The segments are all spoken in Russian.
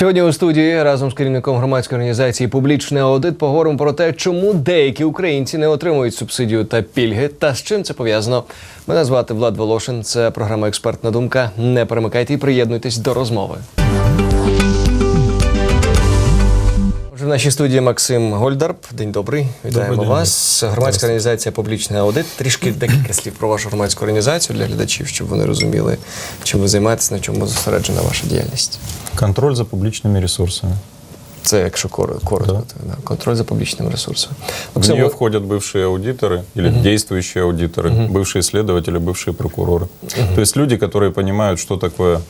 Сьогодні у студії разом з керівником громадської організації Публічний аудит поговоримо про те, чому деякі українці не отримують субсидію та пільги, та з чим це пов'язано. Мене звати Влад Волошин. Це програма Експертна думка. Не перемикайте і приєднуйтесь до розмови. в нашій студії Максим Гольдарб. День добрий. Вітаємо Добрий день. вас. Громадська організація Публічний аудит. Трішки декілька слів про вашу громадську організацію для глядачів, щоб вони розуміли, чим ви займаєтесь, на чому зосереджена ваша діяльність. Контроль за публичными ресурсами. Це якщо кор- коротко, Да. то, да. контроль за публічними ресурсами. В Максим, нее ви- входят бывшие аудиторы или действующие аудиторы, бывшие следователи, бывшие прокуроры. То есть люди, которые понимают, что такое, м,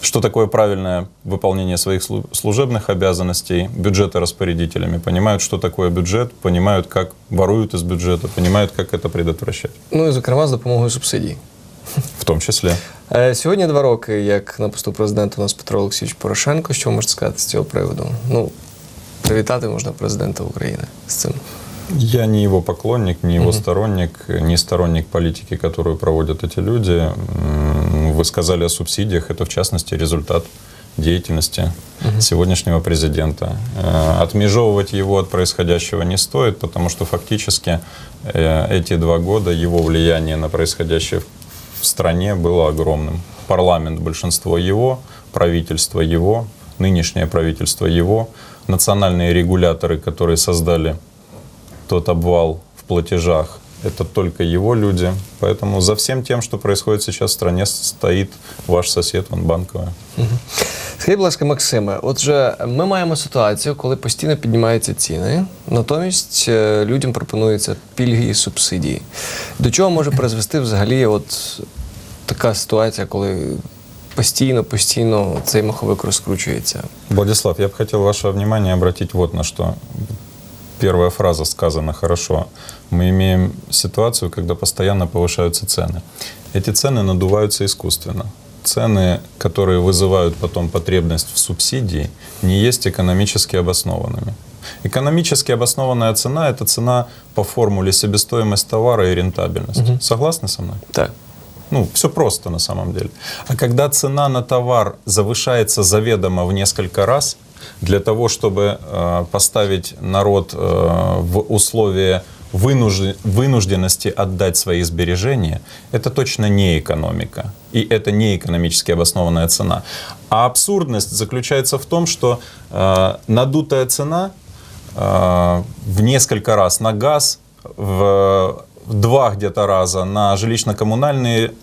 что такое правильное выполнение своих слу- служебных обязанностей бюджета распорядителями, понимают, что такое бюджет, понимают, как воруют из бюджета, понимают, как это предотвращать. ну і зокрема з допомогою субсидій. В том числе. Е, Сьогодні два роки, як на посту президента у нас Петро Олексійович Порошенко. Що ви можете сказати з цього приводу? Ну, привітати можна президента України з цим. Я не его поклонник, не его сторонник, не сторонник политики, которую проводят эти люди. Вы сказали о субсидиях, это в частности результат деятельности сегодняшнего президента. Э, Отмежевывать его от происходящего не стоит, потому что фактически э, эти два года его влияние на происходящее в стране было огромным. Парламент, большинство его, правительство его, нынешнее правительство его, национальные регуляторы, которые создали тот обвал в платежах, это только его люди. Поэтому за всем тем, что происходит сейчас в стране, стоит ваш сосед, он банковая. Скажіть, будь ласка, Максиме, отже, ми маємо ситуацію, коли постійно піднімаються ціни, натомість е, людям пропонуються пільги і субсидії. До чого може призвести взагалі от така ситуація, коли постійно, постійно цей маховик розкручується? Владислав, я бы хотел ваше внимание обратить вот на что. Первая фраза сказана хорошо. Мы имеем ситуацию, когда постоянно повышаются цены. Эти цены надуваются искусственно. Цены, которые вызывают потом потребность в субсидии, не есть экономически обоснованными. Экономически обоснованная цена – это цена по формуле себестоимость товара и рентабельность. Согласны со мной? Так. Ну, все просто на самом деле. А когда цена на товар завышается заведомо в несколько раз, для того, чтобы э, поставить народ э, в условия вынужде- вынужденности отдать свои сбережения, это точно не экономика. И это не экономически обоснованная цена. А абсурдность заключается в том, что э, надутая цена в несколько раз на газ, в два где-то раза на жилищно-коммунальные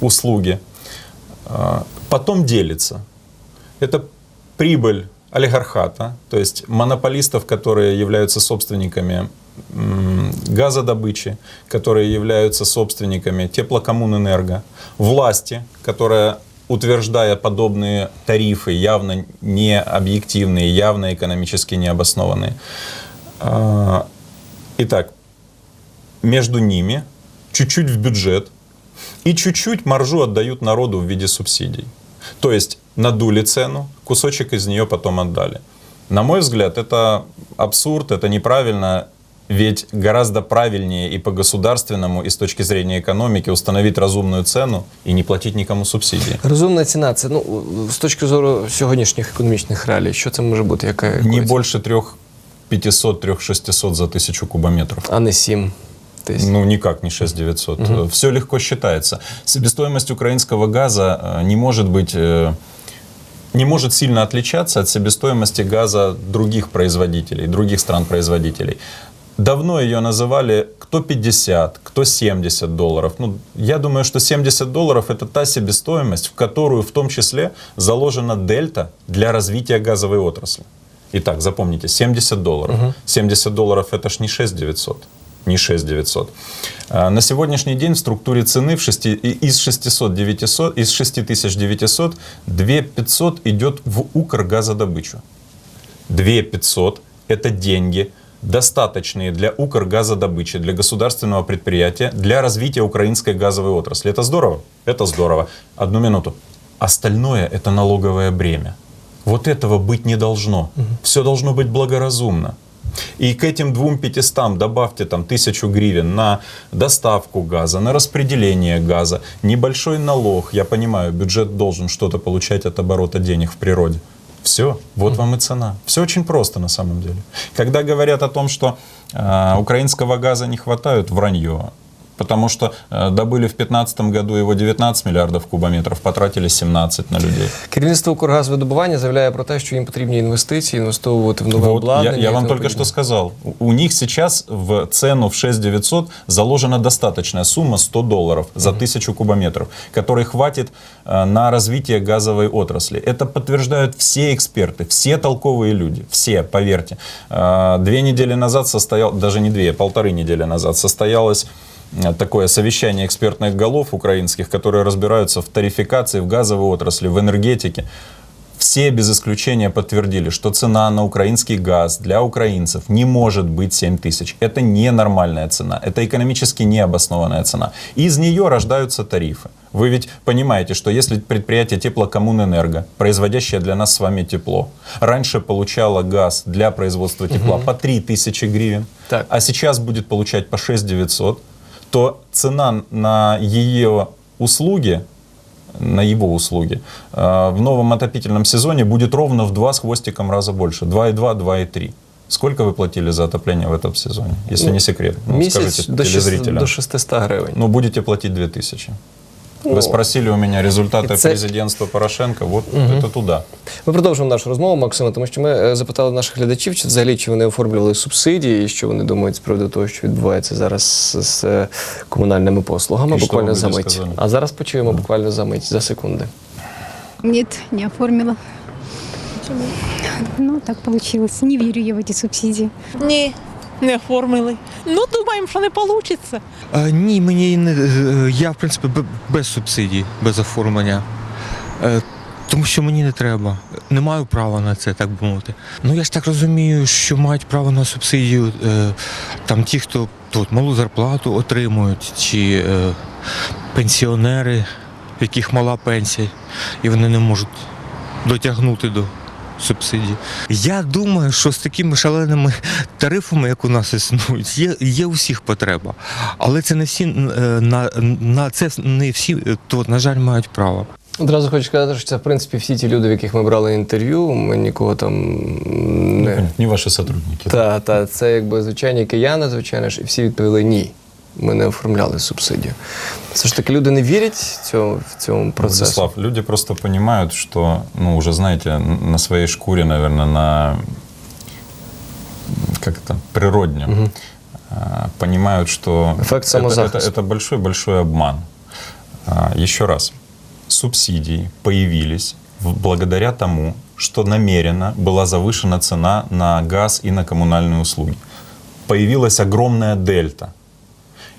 услуги, потом делится. Это прибыль олигархата, то есть монополистов, которые являются собственниками газодобычи, которые являются собственниками теплокоммунэнерго, власти, которая утверждая подобные тарифы, явно не объективные, явно экономически необоснованные. А, Итак, между ними чуть-чуть в бюджет и чуть-чуть маржу отдают народу в виде субсидий. То есть надули цену, кусочек из нее потом отдали. На мой взгляд, это абсурд, это неправильно, ведь гораздо правильнее и по-государственному, и с точки зрения экономики установить разумную цену и не платить никому субсидии. Разумная цена, це ну с точки зрения сегодняшних економічних реалий, что це может быть, Яка не більше 3 500 3 600 за тысячу кубометров. А не 7 тысяч. Ну, никак не 6900. Угу. Все легко считается. Себестоимость украинского газа э, не может быть э, не может сильно отличаться от себестоимости газа других производителей, других стран-производителей. Давно ее называли кто 50, кто 70 долларов. Ну, я думаю, что 70 долларов это та себестоимость, в которую в том числе заложена дельта для развития газовой отрасли. Итак, запомните, 70 долларов. Угу. 70 долларов это ж не 6 900 не 6 900. А, На сегодняшний день в структуре цены в шести, и- из 600 900, из 6900 2 500 идет в Укргазодобычу. 2 500 – это деньги, достаточные для Укргазодобычи, для государственного предприятия, для развития украинской газовой отрасли. Это здорово? Это здорово. Одну минуту. Остальное – это налоговое бремя. Вот этого быть не должно. Все должно быть благоразумно. И к этим двум пятистам добавьте там тысячу гривен на доставку газа, на распределение газа, небольшой налог. Я понимаю, бюджет должен что-то получать от оборота денег в природе. Все, вот вам и цена. Все очень просто на самом деле. Когда говорят о том, что э, украинского газа не хватает, вранье Потому что э, добыли в 2015 году его 19 миллиардов кубометров, потратили 17 на людей. Керівництво Укргазвидобування заявляє про те, що їм потрібні інвестиції, інвестовувати в нове Вот, я, обладнання. я і вам тому только подібне. что сказал. У- У них сейчас в цену в 6 900 заложена достаточная сумма 100 долларов за тысячу кубометров, которой хватит э, на развитие газовой отрасли. Это подтверждают все эксперты, все толковые люди, все, поверьте. Э, Две недели назад состоял, даже не две, полторы недели назад состоялось э, такое совещание экспертных голов украинских, которые разбираются в тарификации, в газовой отрасли, в энергетике. Все без исключения подтвердили, что цена на украинский газ для украинцев не может быть 7 тысяч. Это ненормальная цена, это экономически необоснованная цена. Из нее рождаются тарифы. Вы ведь понимаете, что если предприятие теплокоммунэнерго, производящее для нас с вами тепло, раньше получало газ для производства тепла по 3 тысячи гривен, Так. а сейчас будет получать по 6 900, то цена на ее услуги на его услуги, э, в новом отопительном сезоне будет ровно в два с хвостиком раза больше. 2,2, 2,3. Сколько вы платили за отопление в этом сезоне, если не секрет? Ну, Місяць скажите до, шест- телезрителям. до 600 гривень. Ну, будете платить 2000. Ну, Вы спросили у меня результаты это- президентства Порошенко, вот это туда. Ми продовжуємо нашу розмову, Максиме, тому що ми е, запитали наших глядачів, чи взагалі чи вони оформлювали субсидії, і що вони думають з приводу того, що відбувається зараз з, з е, комунальними послугами. І що буквально люди за мить. сказали? А зараз почуємо буквально за мить, за секунди. Нет, не оформила. Ну, так получилось. Не верю я в эти субсидии. Ні, не оформили. Ну, думаємо, що не вийде. Е, ні, мені не е, я в принципі без субсидій, без оформлення. Е, тому що мені не треба. Не маю права на це, так би мовити. Ну я ж так розумію, що мають право на субсидію е, там ті, хто тут малу зарплату отримують, чи е, пенсіонери, в яких мала пенсія, і вони не можуть дотягнути до субсидій. Я думаю, що з такими шаленими тарифами, як у нас існують, є, є у всіх потреба. Але це не всі е, на, на це не всі, е, то, на жаль, мають право. Одразу хочу сказати, що це в принципі всі ті люди, в яких ми брали інтерв'ю. Ми нікого там не Не ваши сотрудники. та, та це якби звичайні кияни, звичайно ж, і всі відповіли ні. Ми не оформляли субсидію. Це ж таки люди не вірять цьому, в цьому процесу. Владислав, люди просто понимают, что, ну, уже знаете, на своей шкуре, наверное, на как это, природнем, а, понимают, что Эффект это, это, это большой-большой обман. А, Еще раз, субсидии появились благодаря тому, что намеренно была завышена цена на газ и на коммунальные услуги. Появилась огромная дельта.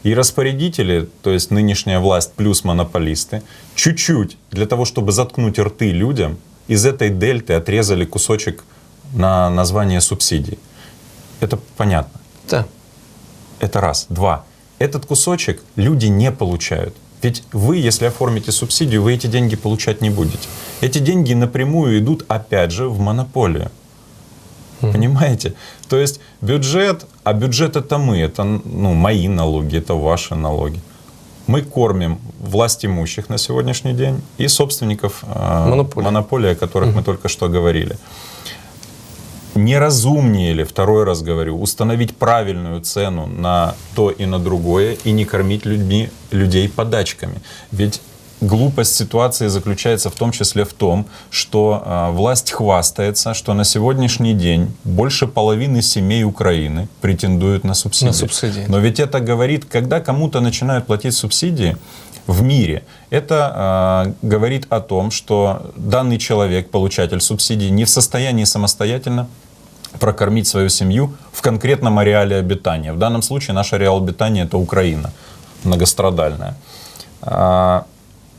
И распорядители, то есть нынешняя власть плюс монополисты, чуть-чуть для того, чтобы заткнуть рты людям, из этой дельты отрезали кусочек на название субсидий. Это понятно. Так. Это раз. Два. Этот кусочек люди не получают. Ведь вы, если оформите субсидию, вы эти деньги получать не будете. Эти деньги напрямую идут, опять же, в монополию. Понимаете? То есть бюджет, а бюджет это мы, это ну, мои налоги, это ваши налоги. Мы кормим власть имущих на сегодняшний день и собственников э, монополии, о которых мы только что говорили. Неразумнее ли, второй раз говорю, установить правильную цену на то и на другое и не кормить людьми, людей подачками? Ведь глупость ситуации заключается в том числе в том, что а, власть хвастается, что на сегодняшний день больше половины семей Украины претендуют на субсидии. На субсидии. Но ведь это говорит, когда кому-то начинают платить субсидии в мире, это а, говорит о том, что данный человек, получатель субсидий, не в состоянии самостоятельно прокормить свою семью в конкретном ареале обитания. В данном случае наш ареал обитания это Украина многострадальная.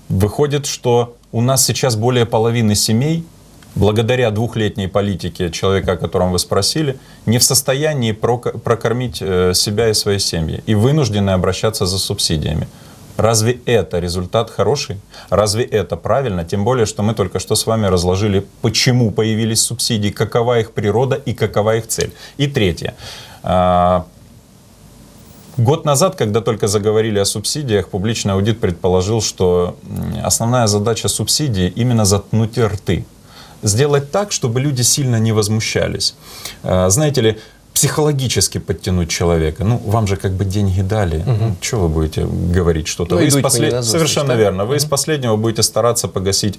А, Выходит, что у нас сейчас более половины семей, благодаря двухлетней политике человека, о котором вы спросили, не в состоянии проко- прокормить э, себя и свои семьи и вынуждены обращаться за субсидиями. Разве это результат хороший? Разве это правильно? Тем более, что мы только что с вами разложили, почему появились субсидии, какова их природа и какова их цель. И третье. А, Год назад, когда только заговорили о субсидиях, публичный аудит предположил, что основная задача субсидий именно заткнуть рты. Сделать так, чтобы люди сильно не возмущались. А, Знаете ли, психологически подтянуть человека. Ну, вам же как бы деньги дали. Ну, что вы будете говорить что-то? Ну, Вы из послед- Совершенно да? верно. Вы из последнего будете стараться погасить,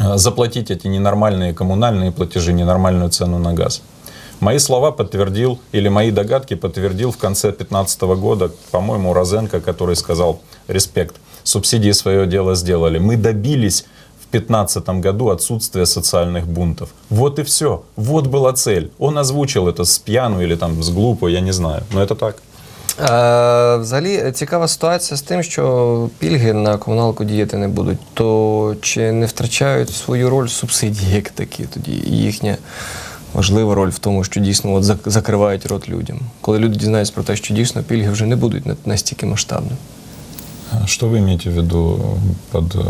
э, заплатить эти ненормальные коммунальные платежи, ненормальную цену на газ. Мои слова подтвердил, или мои догадки подтвердил в конце 2015 года, по-моему, Розенко, который сказал, респект, субсидии свое дело сделали. Мы добились в 2015 году отсутствия социальных бунтов. Вот и все. Вот была цель. Он озвучил это с пьяну или там с глупо, я не знаю. Но это так. Е, взагалі цікава ситуація з тим, що пільги на комуналку діяти не будуть. То чи не втрачають свою роль субсидії як такі тоді? І їхня важлива роль в тому, що дійсно от зак- закривають рот людям. Коли люди дізнаються про те, що дійсно пільги вже не будуть на- настільки масштабними. А Что вы имеете в виду под э,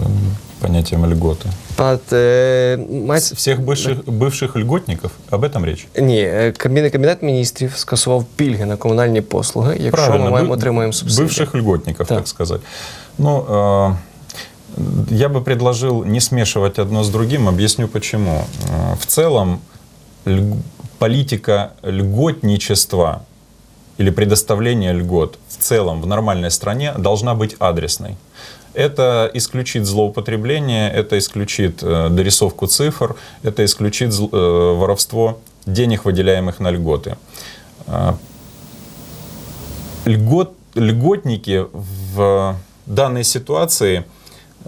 понятием льготы? Пат, е, мається- Всех бывших, бывших льготников? Об этом речь? Ні, е, Кабмін- Кабінет міністрів скасував пільги на комунальні послуги, якщо ми маємо бы- отримуємо субсидії. Бывших льготников, Так. так сказать. Ну, э, я бы предложил не смешивать одно с другим, объясню почему. Э, В целом, льг- политика льготничества или предоставления льгот в целом в нормальной стране должна быть адресной. Это исключит злоупотребление, это исключит э, дорисовку цифр, это исключит э, воровство денег, выделяемых на льготы. Э, льгот, льготники в данной ситуации,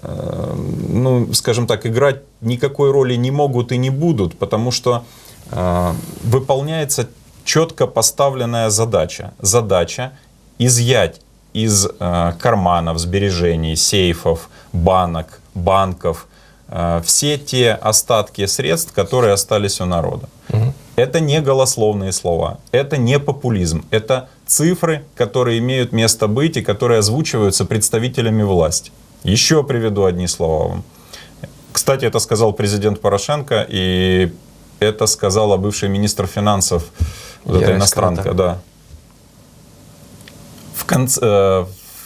э, ну, скажем так, играть никакой роли не могут и не будут, потому что э, выполняется четко поставленная задача. Задача изъять из э, карманов, сбережений, сейфов, банок, банков э, все те остатки средств, которые остались у народа. Это не голословные слова, это не популизм, это цифры, которые имеют место быть и которые озвучиваются представителями власти. Еще приведу одни слова вам. Кстати, это сказал президент Порошенко, и это сказала бывший министр финансов, вот эта Ярость иностранка, Крота. да. В, конце, э,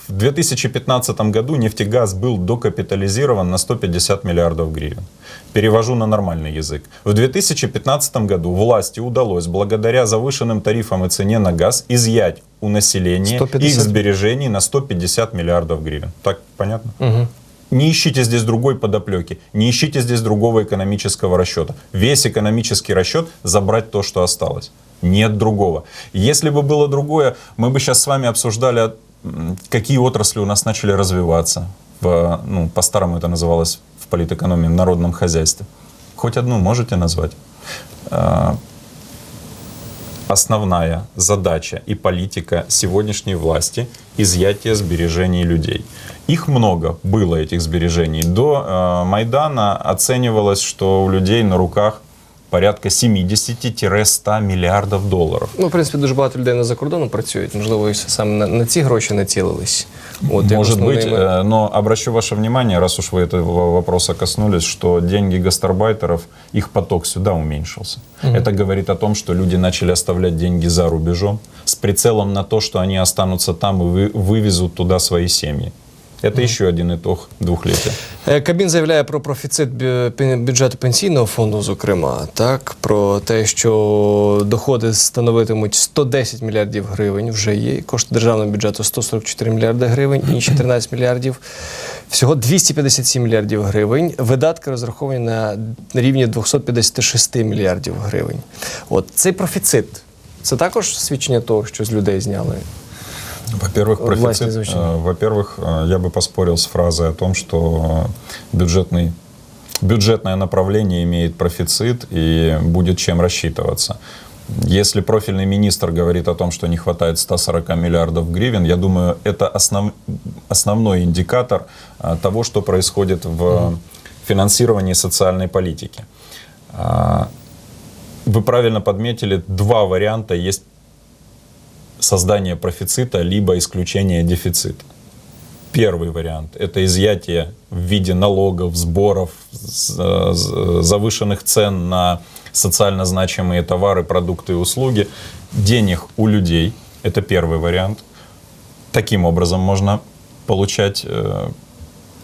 в 2015 году нефтегаз был докапитализирован на 150 миллиардов гривен. Перевожу на нормальный язык. В 2015 году власти удалось, благодаря завышенным тарифам и цене на газ, изъять у населения 150? их сбережений на 150 миллиардов гривен. Так понятно? Мгм. Не ищите здесь другой подоплеки, не ищите здесь другого экономического расчета. Весь экономический расчет забрать то, что осталось. Нет другого. Если бы было другое, мы бы сейчас с вами обсуждали, какие отрасли у нас начали развиваться. В, ну, по-старому это называлось в политэкономии, в народном хозяйстве. Хоть одну можете назвать? Основная задача и политика сегодняшней власти – изъятие сбережений людей. Их много было, этих сбережений. До э, Майдана оценивалось, что у людей на руках порядка 70-100 миллиардов долларов. Ну, в принципі, дуже багато людей на закордону працюють. Можливо, і саме на, на ці гроші націлились. От, як Может быть, основними- э, но обращу ваше внимание, раз уж вы этого вопроса коснулись, что деньги гастарбайтеров, их поток сюда уменьшился. Это говорит о том, что люди начали оставлять деньги за рубежом с прицелом на то, что они останутся там и вы- вывезут туда свои семьи. Это еще один итог двухлетия. Е, Кабмін заявляє про профіцит бюджету пенсійного фонду, зокрема, так про те, що доходи становитимуть 110 мільярдів гривень. Вже є кошти державного бюджету 144 мільярди гривень, інші 13 мільярдів. Всього 257 мільярдів гривень. Видатки розраховані на рівні 256 мільярдів гривень. От цей профіцит. Це також свідчення того, що з людей зняли. Во-первых, профицит, э, во-первых, э, я бы поспорил с фразой о том, что бюджетный, бюджетное направление имеет профицит и будет чем рассчитываться. Если профильный министр говорит о том, что не хватает 140 миллиардов гривен, я думаю, это основ- основной индикатор э, того, что происходит в финансировании социальной политики. Вы правильно подметили, два варианта есть создания профицита либо исключения дефицита. Первый вариант – это изъятие в виде налогов, сборов, з- завышенных цен на социально значимые товары, продукты и услуги, денег у людей. Это первый вариант. Таким образом можно получать э,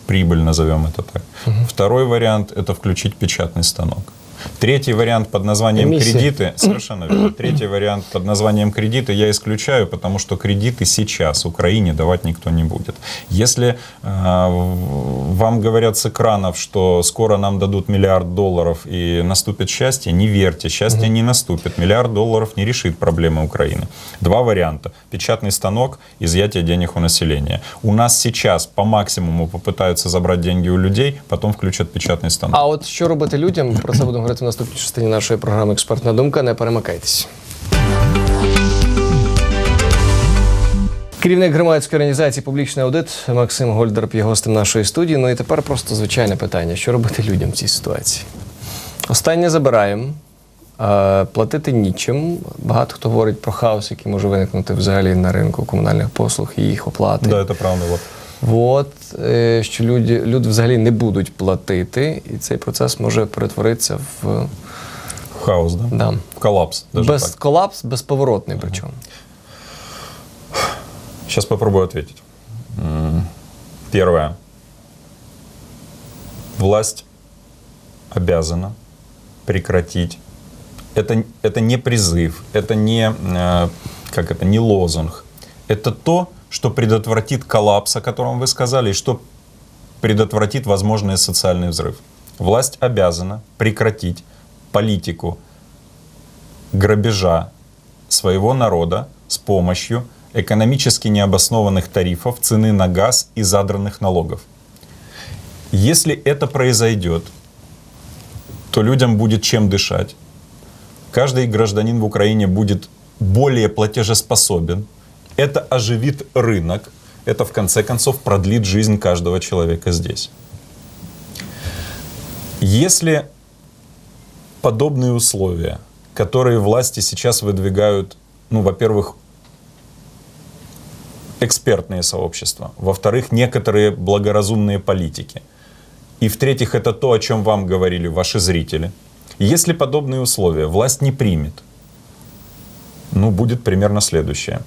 прибыль, назовем это так. Второй вариант – это включить печатный станок. Третий вариант под названием Эмиссия. кредиты, совершенно верно. Третий вариант под названием кредиты я исключаю, потому что кредиты сейчас Украине давать никто не будет. Если э, вам говорят с экранов, что скоро нам дадут миллиард долларов и наступит счастье, не верьте, счастье не наступит. Миллиард долларов не решит проблемы Украины. Два варианта. Печатный станок, изъятие денег у населения. У нас сейчас по максимуму попытаются забрать деньги у людей, потом включат печатный станок. А от що робити людям? Про це будемо говорити в наступній частині нашої програми Експертна думка. Не перемикайтесь. Керівник громадської організації Публічний аудит Максим Гольдерп є гостем нашої студії. Ну і тепер просто звичайне питання: що робити людям в цій ситуації? Останнє забираємо, е, платити нічим. Багато хто говорить про хаос, який може виникнути взагалі на ринку комунальних послуг і їх оплати. Да, это правда. Вот. От, що люди, люди взагалі не будуть платити, і цей процес може перетворитися в Хаос, да? да, В коллапс. Даже без так. колапс, безповоротний причому. Сейчас попробую ответить. Первое. Власть обязана прекратить. Это, это не призыв, это не, э, как это, не лозунг. Это то, что предотвратит коллапс, о котором вы сказали, и что предотвратит возможный социальный взрыв. Власть обязана прекратить политику грабежа своего народа с помощью экономически необоснованных тарифов, цены на газ и задранных налогов. Если это произойдет, то людям будет чем дышать. Каждый гражданин в Украине будет более платежеспособен. Это оживит рынок. Это, в конце концов, продлит жизнь каждого человека здесь. Если подобные условия, которые власти сейчас выдвигают, ну, во-первых, экспертные сообщества, во-вторых, некоторые благоразумные политики, и в-третьих, это то, о чем вам говорили ваши зрители. Если подобные условия власть не примет, ну, будет примерно следующее.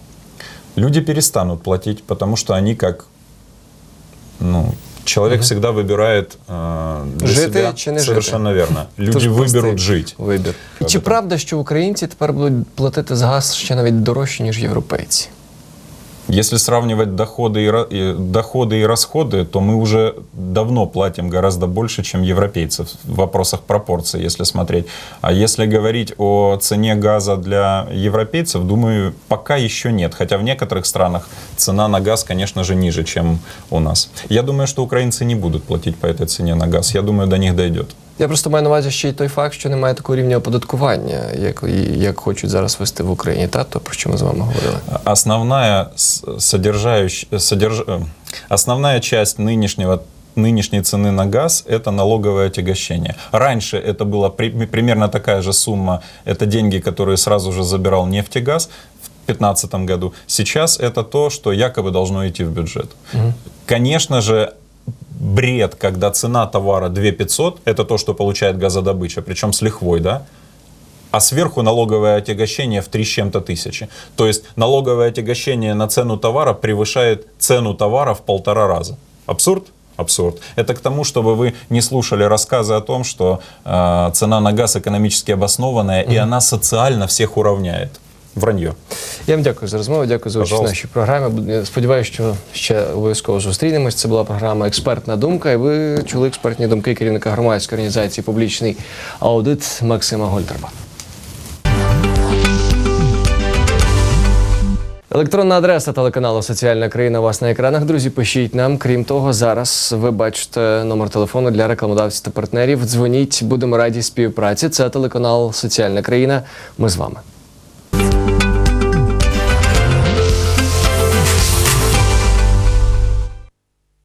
Люди перестанут платить, потому что они как, ну, человек всегда выбирает э, для Жити себя. чи не жити? Совершенно верно. Люди Дуже простий выберут жить. Вибір. І чи правда, що українці тепер будуть платити за газ ще навіть дорожче, ніж європейці? Если сравнивать доходы и, доходы и расходы, то мы уже давно платим гораздо больше, чем европейцы в вопросах пропорций, если смотреть. А если говорить о цене газа для европейцев, думаю, пока еще нет. Хотя в некоторых странах цена на газ, конечно же, ниже, чем у нас. Я думаю, что украинцы не будут платить по этой цене на газ. Я думаю, до них дойдет. Я просто маю на увазі ще й той факт, що немає такого рівня оподаткування, як, і- як хочуть зараз вести в Україні, та то про що ми з вами говорили. Основная с- содержающая, содерж... э, основная часть нынешнего нынешней цены на газ – это налоговое отягощение. Раньше это была при- примерно такая же сумма, это деньги, которые сразу же забирал нефтегаз в 2015 году. Сейчас это то, что якобы должно идти в бюджет. Конечно же, бред, когда цена товара 2 500, это то, что получает газодобыча, причем с лихвой, да? а сверху налоговое отягощение в 3 с чем-то тысячи. То есть налоговое отягощение на цену товара превышает цену товара в полтора раза. Абсурд? Абсурд. Это к тому, чтобы вы не слушали рассказы о том, что э, цена на газ экономически обоснованная, и она социально всех уравняет. Вранье. Я вам дякую за розмову, дякую за участь в нашій програмі. Сподіваюся, що ще обов'язково зустрінемось. Це була програма Експертна думка. І ви чули експертні думки керівника громадської організації Публічний аудит Максима Гольтерба. Електронна адреса телеканалу Соціальна країна у вас на екранах. Друзі, пишіть нам. Крім того, зараз ви бачите номер телефону для рекламодавців та партнерів. Дзвоніть, будемо раді співпраці. Це телеканал Соціальна країна. Ми з вами.